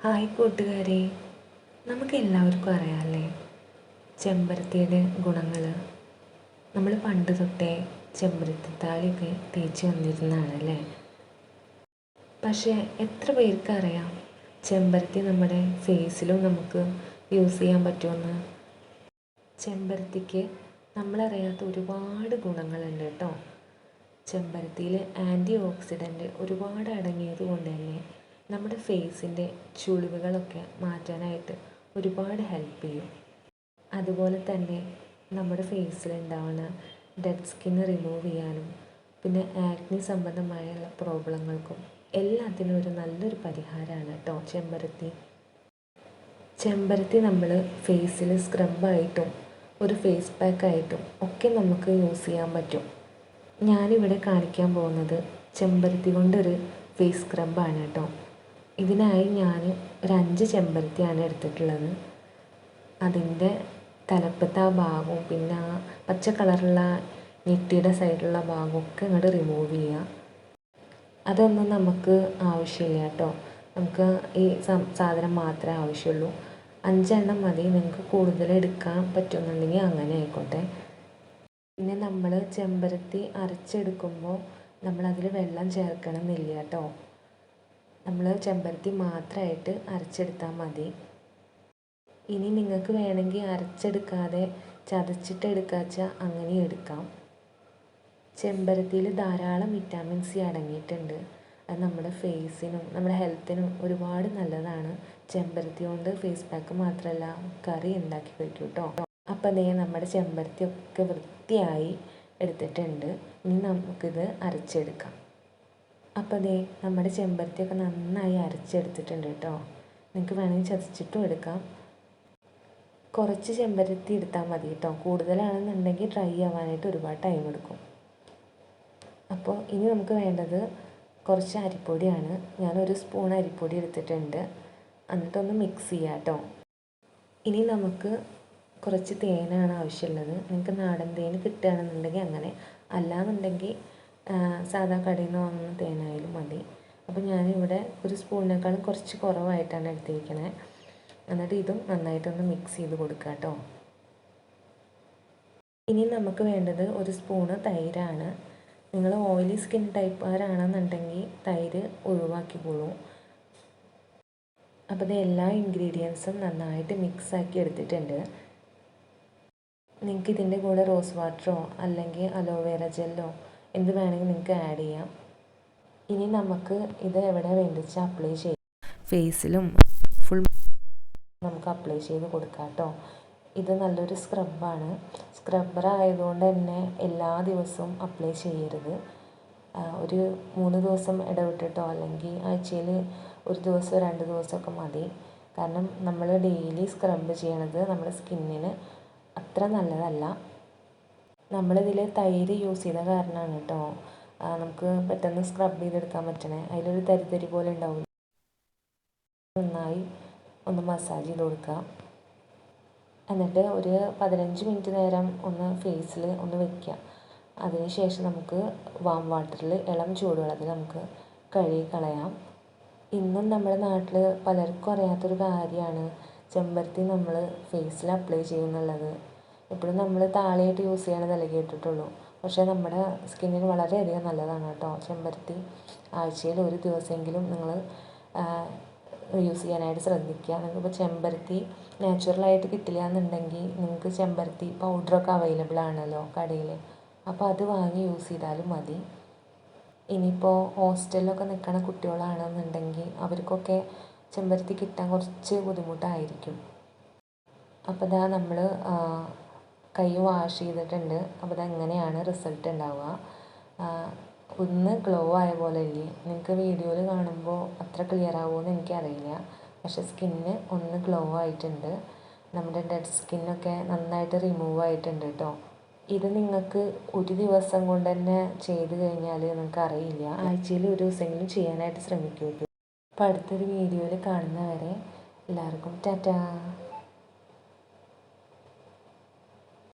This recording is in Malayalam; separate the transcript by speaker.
Speaker 1: ഹായ് കൂട്ടുകാരെ. നമുക്ക് എല്ലാവർക്കും അറിയാമല്ലേ ചെമ്പരത്തിയുടെ ഗുണങ്ങൾ നമ്മൾ പണ്ട് തൊട്ടേ ചെമ്പരത്തിത്താളിയൊക്കെ തേച്ച് വന്നിരുന്നതാണ് അല്ലേ? പക്ഷേ എത്ര പേർക്ക് അറിയാം ചെമ്പരത്തി നമ്മുടെ ഫേസിലും നമുക്ക് യൂസ് ചെയ്യാൻ പറ്റുമെന്ന്? ചെമ്പരത്തിക്ക് നമ്മളറിയാത്ത ഒരുപാട് ഗുണങ്ങളുണ്ട് കേട്ടോ. ചെമ്പരത്തിയിൽ ആന്റി ഓക്സിഡന്റ് ഒരുപാട് അടങ്ങിയത് കൊണ്ട് തന്നെ നമ്മുടെ ഫേസിന്റെ ചുളിവുകളൊക്കെ മാറ്റാനായിട്ട് ഒരുപാട് ഹെൽപ്പ് ചെയ്യും. അതുപോലെ തന്നെ നമ്മുടെ ഫേസിലുണ്ടാവുന്ന ഡെഡ് സ്കിന്ന് റിമൂവ് ചെയ്യാനും പിന്നെ ആക്നി സംബന്ധമായുള്ള പ്രോബ്ലങ്ങൾക്കും എല്ലാത്തിനും ഒരു നല്ലൊരു പരിഹാരമാണ് കേട്ടോ ചെമ്പരത്തി. ചെമ്പരത്തി നമ്മൾ ഫേസിൽ സ്ക്രബായിട്ടും ഒരു ഫേസ് പാക്കായിട്ടും ഒക്കെ നമുക്ക് യൂസ് ചെയ്യാൻ പറ്റും. ഞാനിവിടെ കാണിക്കാൻ പോകുന്നത് ചെമ്പരത്തി കൊണ്ടൊരു ഫേസ് സ്ക്രബാണ് കേട്ടോ ഇതിനായി ഞാൻ ഒരു അഞ്ച് ചെമ്പരത്തിയാണ് എടുത്തിട്ടുള്ളത്. അതിന്റെ തലപ്പത്തെ ആ ഭാഗവും പിന്നെ ആ പച്ച കളറുള്ള നെറ്റിയുടെ സൈഡിലുള്ള ഭാഗമൊക്കെ ഇങ്ങോട്ട് റിമൂവ് ചെയ്യുക അതൊന്നും നമുക്ക് ആവശ്യമില്ല കേട്ടോ. നമുക്ക് ഈ സാധനം മാത്രമേ ആവശ്യമുള്ളൂ. അഞ്ചെണ്ണം മതി. നിങ്ങൾക്ക് കൂടുതൽ എടുക്കാൻ പറ്റുന്നുണ്ടെങ്കിൽ അങ്ങനെ ആയിക്കോട്ടെ. പിന്നെ നമ്മൾ ചെമ്പരത്തി അരച്ചെടുക്കുമ്പോൾ നമ്മളതിൽ വെള്ളം ചേർക്കണമെന്നില്ല കേട്ടോ. നമ്മൾ ചെമ്പരത്തി മാത്രമായിട്ട് അരച്ചെടുത്താൽ മതി. ഇനി നിങ്ങൾക്ക് വേണമെങ്കിൽ അരച്ചെടുക്കാതെ ചതച്ചിട്ട് എടുക്കാച്ച അങ്ങനെ എടുക്കാം. ചെമ്പരത്തിയിൽ ധാരാളം വിറ്റാമിൻ സി അടങ്ങിയിട്ടുണ്ട്. അത് നമ്മുടെ ഫേസിനും നമ്മുടെ ഹെൽത്തിനും ഒരുപാട് നല്ലതാണ്. ചെമ്പരത്തി കൊണ്ട് ഫേസ് പാക്ക് മാത്രമല്ല കറി ഉണ്ടാക്കി കഴിക്കും കേട്ടോ അപ്പം നേ നമ്മുടെ ചെമ്പരത്തി ഒക്കെ വൃത്തിയായി എടുത്തിട്ടുണ്ട്. ഇനി നമുക്കിത് അരച്ചെടുക്കാം. അപ്പോൾ ദേ നമ്മുടെ ചെമ്പരത്തിയൊക്കെ നന്നായി അരച്ചെടുത്തിട്ടുണ്ട് കേട്ടോ. നിങ്ങൾക്ക് വേണമെങ്കിൽ ചതച്ചിട്ടും എടുക്കാം. കുറച്ച് ചെമ്പരത്തി എടുത്താൽ മതി കേട്ടോ. കൂടുതലാണെന്നുണ്ടെങ്കിൽ ഡ്രൈ ആവാനായിട്ട് ഒരുപാട് ടൈം എടുക്കും. അപ്പോൾ ഇനി നമുക്ക് വേണ്ടത് കുറച്ച് അരിപ്പൊടിയാണ്. ഞാനൊരു സ്പൂൺ അരിപ്പൊടി എടുത്തിട്ടുണ്ട്. എന്നിട്ടൊന്ന് മിക്സ് ചെയ്യാം കേട്ടോ. ഇനി നമുക്ക് കുറച്ച് തേനാണ് ആവശ്യമുള്ളത്. നിങ്ങൾക്ക് നാടൻ തേൻ കിട്ടുകയാണെന്നുണ്ടെങ്കിൽ അങ്ങനെ. അല്ലാന്നുണ്ടെങ്കിൽ സാധാ കടയിൽ നിന്ന് വാങ്ങുന്ന തേനായാലും മതി. അപ്പോൾ ഞാനിവിടെ ഒരു സ്പൂണിനേക്കാളും കുറച്ച് കുറവായിട്ടാണ് എടുത്തിരിക്കണേ. എന്നിട്ട് ഇതും നന്നായിട്ടൊന്ന് മിക്സ് ചെയ്ത് കൊടുക്കുക കേട്ടോ ഇനി നമുക്ക് വേണ്ടത് ഒരു സ്പൂണ് തൈരാണ്. നിങ്ങൾ ഓയിലി സ്കിൻ ടൈപ്പുകാരാണെന്നുണ്ടെങ്കിൽ തൈര് ഒഴിവാക്കിക്കോളൂ. അപ്പോൾ ഇത് എല്ലാ ഇൻഗ്രീഡിയൻസും നന്നായിട്ട് മിക്സ് ആക്കി എടുത്തിട്ടുണ്ട്. നിങ്ങൾക്ക് ഇതിന്റെ കൂടെ റോസ് വാട്ടറോ അല്ലെങ്കിൽ അലോവേറ ജെല്ലോ എന്ത് വേണമെങ്കിൽ നിങ്ങൾക്ക് ആഡ് ചെയ്യാം. ഇനി നമുക്ക് ഇത് എവിടെ വേണ്ടിച്ച് അപ്ലൈ ചെയ്യാം ഫേസിലും ഫുൾ നമുക്ക് അപ്ലൈ ചെയ്ത് കൊടുക്കാം കേട്ടോ ഇത് നല്ലൊരു സ്ക്രബാണ് സ്ക്രബ്ബർ ആയതുകൊണ്ട് തന്നെ എല്ലാ ദിവസവും അപ്ലൈ ചെയ്യരുത്. ഒരു മൂന്ന് ദിവസം ഇടവിട്ടിട്ടോ അല്ലെങ്കിൽ ആഴ്ചയിൽ ഒരു ദിവസം രണ്ട് ദിവസമൊക്കെ മതി. കാരണം നമ്മൾ ഡെയിലി സ്ക്രബ് ചെയ്യണത് നമ്മുടെ സ്കിന്നിന് അത്ര നല്ലതല്ല. നമ്മളിതിൽ തൈര് യൂസ് ചെയ്ത കാരണമാണ് കേട്ടോ. നമുക്ക് പെട്ടെന്ന് സ്ക്രബ് ചെയ്തെടുക്കാൻ പറ്റണേ. അതിലൊരു തരിതരി പോലെ ഉണ്ടാവും. നന്നായി ഒന്ന് മസാജ് ചെയ്ത് കൊടുക്കുക എന്നിട്ട് ഒരു പതിനഞ്ച് മിനിറ്റ് നേരം ഒന്ന് ഫേസിൽ ഒന്ന് വെക്കുക അതിനുശേഷം നമുക്ക് വാം വാട്ടറിൽ ഇളം ചൂടുവെള്ളത്തിൽ നമുക്ക് കഴുകി കളയാം. ഇന്നും നമ്മുടെ നാട്ടിൽ പലർക്കും അറിയാത്തൊരു കാര്യമാണ് ചെമ്പരത്തി നമ്മൾ ഫേസിൽ അപ്ലൈ ചെയ്യുന്നുള്ളത്. എപ്പോഴും നമ്മൾ താളിയായിട്ട് യൂസ് ചെയ്യണതല്ലേ കേട്ടിട്ടുള്ളൂ പക്ഷേ നമ്മുടെ സ്കിന്നിന് വളരെയധികം നല്ലതാണ് കേട്ടോ. ചെമ്പരത്തി ആഴ്ചയിൽ ഒരു ദിവസമെങ്കിലും നിങ്ങൾ യൂസ് ചെയ്യാനായിട്ട് ശ്രദ്ധിക്കുക. നിങ്ങൾക്കിപ്പോൾ ചെമ്പരത്തി നാച്ചുറലായിട്ട് കിട്ടില്ല എന്നുണ്ടെങ്കിൽ നിങ്ങൾക്ക് ചെമ്പരത്തി പൗഡറൊക്കെ അവൈലബിൾ ആണല്ലോ കടയിൽ അപ്പോൾ അത് വാങ്ങി യൂസ് ചെയ്താലും മതി. ഇനിയിപ്പോൾ ഹോസ്റ്റലിലൊക്കെ നിൽക്കുന്ന കുട്ടികളാണെന്നുണ്ടെങ്കിൽ അവർക്കൊക്കെ ചെമ്പരത്തി കിട്ടാൻ കുറച്ച് ബുദ്ധിമുട്ടായിരിക്കും. അപ്പോൾ ഇതാ നമ്മൾ കൈ വാഷ് ചെയ്തിട്ടുണ്ട്. അപ്പോൾ അതെങ്ങനെയാണ് റിസൾട്ട് ഉണ്ടാവുക? ഒന്ന് ഗ്ലോ ആയ പോലെ ഇല്ലേ? നിങ്ങൾക്ക് വീഡിയോയിൽ കാണുമ്പോൾ അത്ര ക്ലിയർ ആവുമെന്ന് എനിക്കറിയില്ല. പക്ഷെ സ്കിന്ന് ഒന്ന് ഗ്ലോ ആയിട്ടുണ്ട്. നമ്മുടെ ഡെഡ് സ്കിന്നൊക്കെ നന്നായിട്ട് റിമൂവ് ആയിട്ടുണ്ട് കേട്ടോ ഇത് നിങ്ങൾക്ക് ഒരു ദിവസം കൊണ്ട് തന്നെ ചെയ്ത് കഴിഞ്ഞാൽ നിങ്ങൾക്ക് അറിയില്ല ആഴ്ചയിൽ ഒരു ദിവസമെങ്കിലും ചെയ്യാനായിട്ട് ശ്രമിക്കൂ അപ്പോൾ അടുത്തൊരു വീഡിയോയിൽ കാണുന്നവരെ എല്ലാവർക്കും ടാറ്റാ.